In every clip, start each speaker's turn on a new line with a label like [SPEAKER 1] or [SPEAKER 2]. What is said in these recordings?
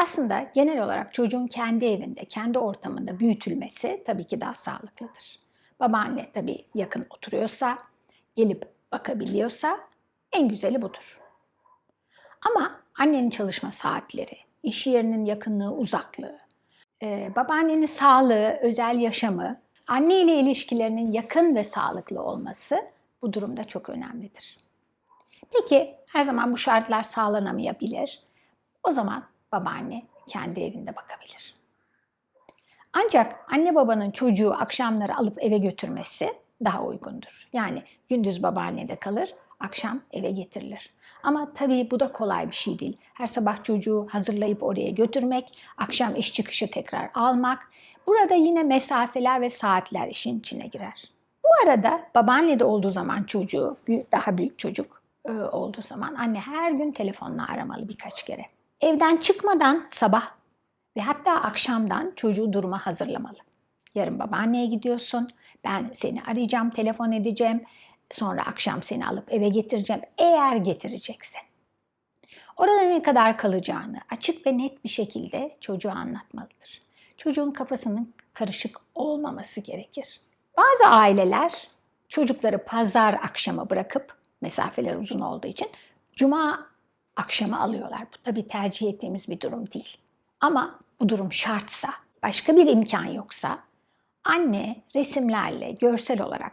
[SPEAKER 1] Aslında genel olarak çocuğun kendi evinde, kendi ortamında büyütülmesi tabii ki daha sağlıklıdır. Babaanne tabii yakın oturuyorsa, gelip bakabiliyorsa en güzeli budur. Ama annenin çalışma saatleri, iş yerinin yakınlığı, uzaklığı, e, babaannenin sağlığı, özel yaşamı, anne ile ilişkilerinin yakın ve sağlıklı olması bu durumda çok önemlidir. Peki her zaman bu şartlar sağlanamayabilir. O zaman babaanne kendi evinde bakabilir. Ancak anne babanın çocuğu akşamları alıp eve götürmesi daha uygundur. Yani gündüz babaannede kalır, akşam eve getirilir. Ama tabii bu da kolay bir şey değil. Her sabah çocuğu hazırlayıp oraya götürmek, akşam iş çıkışı tekrar almak. Burada yine mesafeler ve saatler işin içine girer. Bu arada babaannede olduğu zaman çocuğu, daha büyük çocuk e, olduğu zaman anne her gün telefonla aramalı birkaç kere. Evden çıkmadan sabah ve hatta akşamdan çocuğu duruma hazırlamalı. Yarın babaanneye gidiyorsun, ben seni arayacağım, telefon edeceğim, sonra akşam seni alıp eve getireceğim eğer getireceksin. Orada ne kadar kalacağını açık ve net bir şekilde çocuğa anlatmalıdır. Çocuğun kafasının karışık olmaması gerekir. Bazı aileler çocukları pazar akşamı bırakıp mesafeler uzun olduğu için cuma akşamı alıyorlar. Bu tabii tercih ettiğimiz bir durum değil. Ama bu durum şartsa, başka bir imkan yoksa anne resimlerle görsel olarak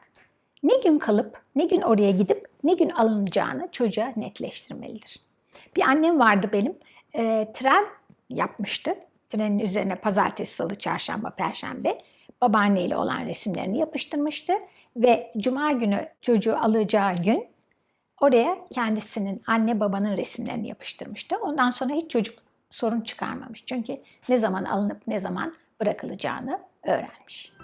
[SPEAKER 1] ne gün kalıp, ne gün oraya gidip, ne gün alınacağını çocuğa netleştirmelidir. Bir annem vardı benim, e, tren yapmıştı. Trenin üzerine pazartesi, salı, çarşamba, perşembe babaanneyle olan resimlerini yapıştırmıştı. Ve cuma günü çocuğu alacağı gün oraya kendisinin anne babanın resimlerini yapıştırmıştı. Ondan sonra hiç çocuk sorun çıkarmamış. Çünkü ne zaman alınıp ne zaman bırakılacağını öğrenmiş.